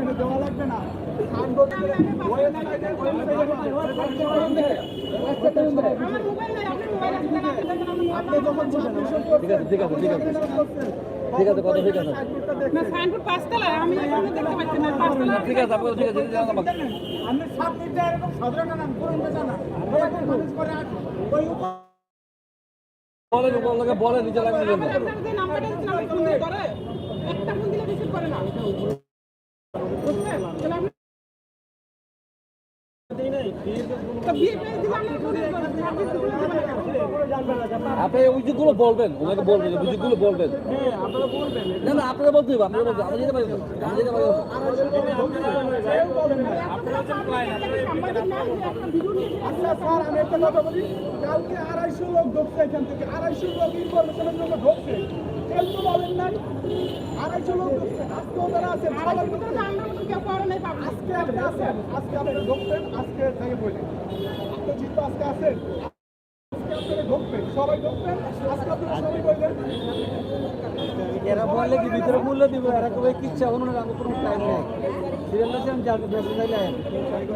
আমার মোবাইল নাই আপনি মোবাইল আছে দেন, আপনি দেখেন আমি আপনি যখন সাবমিশন ঠিক আছে ঠিক আছে ঠিক আছে। ঠিক আছে কথা ঠিক আছে। না সাইনবোর্ড পাঁচতলায় আমি এখানে দেখতে পাচ্ছি না পাঁচতলায় ঠিক আছে আপনার ঠিক আছে ঠিক আছে আমাকে এরকম সাধারণ নাম পুরনো জানা ওই মানুষ করে আর ওই বলেন উপলক্ষে বলেন নিচে লাগবে জন্য আপনার যে নাম্বারটা দিচ্ছেন ফোন দিয়ে করে একটা ফোন দিলে রিসিভ করে না। আপনি অভিযোগগুলো বলবেন, ওনাকে বলবেন অভিযোগগুলো বলবেন। না আচ্ছা কালকে আড়াইশো লোক ঢুকছে এখান থেকে। আড়াইশো লোক ইনফরমেশনের জন্য ঢুকছে। কেউ তো বলেন নাই আড়াইশো লোক আজকেও তারা পাওয়া আজকে আপনি আছেন আজকে আপনি ঢুকবেন আজকে থেকে বলি আপনি যেহেতু আজকে আছেন ঢুকবেন সবাই ঢুকবেন আজকে আপনারা সবাই বলবেন এরা বললে কি ভিতরে মূল্য দিব? এরা কবে কিচ্ছা অন্য আমার কোনো টাইম নেই। সিরিয়াল আছে আমি যার বেশি চাইলে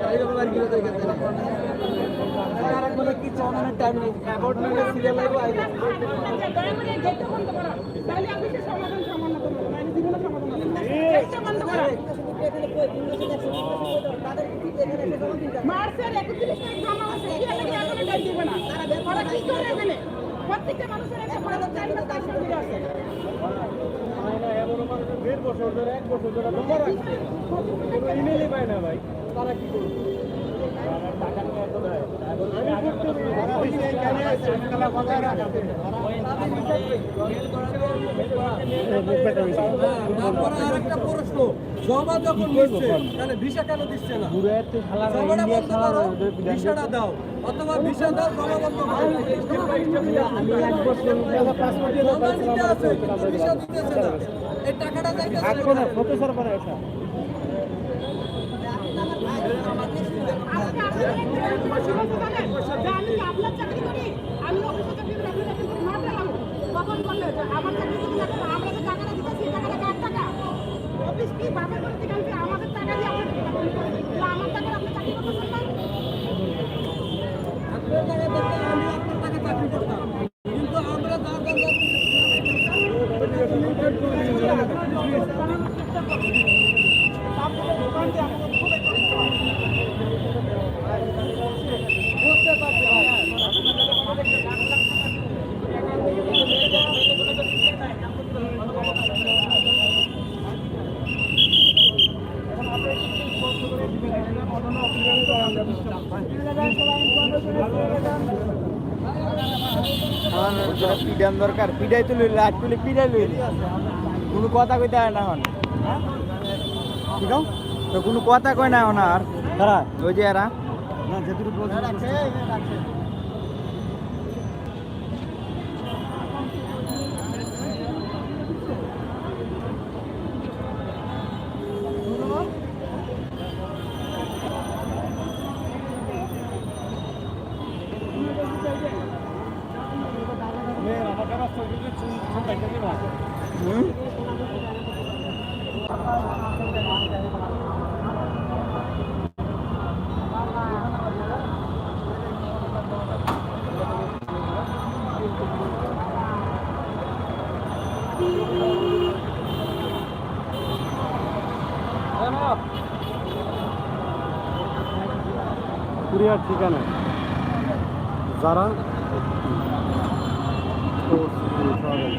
এইরকম আর কি হতে গেছে আর কোনো কিচ্ছা অন্য টাইম নেই অ্যাবাউট মিলে সিরিয়াল লাগবে আইবে দয়া করে গেটটা বন্ধ করো তাহলে আপনি সে সমাধান সমাধান করবেন না। জীবনে সমাধান গেটটা বন্ধ করো মার্চের একত্রিশ তারিখ জমা আছে কি হলে কি এখনও ডেট দিবে না ওরা কি করে এখানে প্রত্যেকটা মানুষের দেড় বছর ধরে এক বছর ধরে জমা রাখছে কোনো ইমেলই ভাই তারা আমি করতে তারপরে আরেকটা প্রশ্ন জমা যখন নিচ্ছে তাহলে ভিসা কেন দিচ্ছে না ভিসাটা দাও অথবা ভিসা দাও জমা এই টাকাটা একটা আপনার চাকরি করি আমি অফিসে চাকরি করি আপনি চাকরি করি না পেলাম তখন বললে যে আমার চাকরি যদি না করেন, আমরা যে টাকাটা দিতেছি টাকাটা কার টাকা অফিস কি ভাবে করে দিবেন যে আমাদের টাকা দিয়ে আপনি টাকা দিবেন? তাহলে আমার টাকা আপনি চাকরি করতেছেন না আপনার টাকা দেখতে আমি আপনার টাকা চাকরি করতাম কিন্তু আমরা যার যার যার পিডান দরকার পিডাই তো লইলে আজ তুলে পিডাই লইলি। কোনো কথা কইতে হয় না হন ঠিক তো কোনো কথা কয় না হন আর। তারা ওই যে এরা। না যেটুকু হুম কুরিয়ার ঠিকানা যারা 都是最差的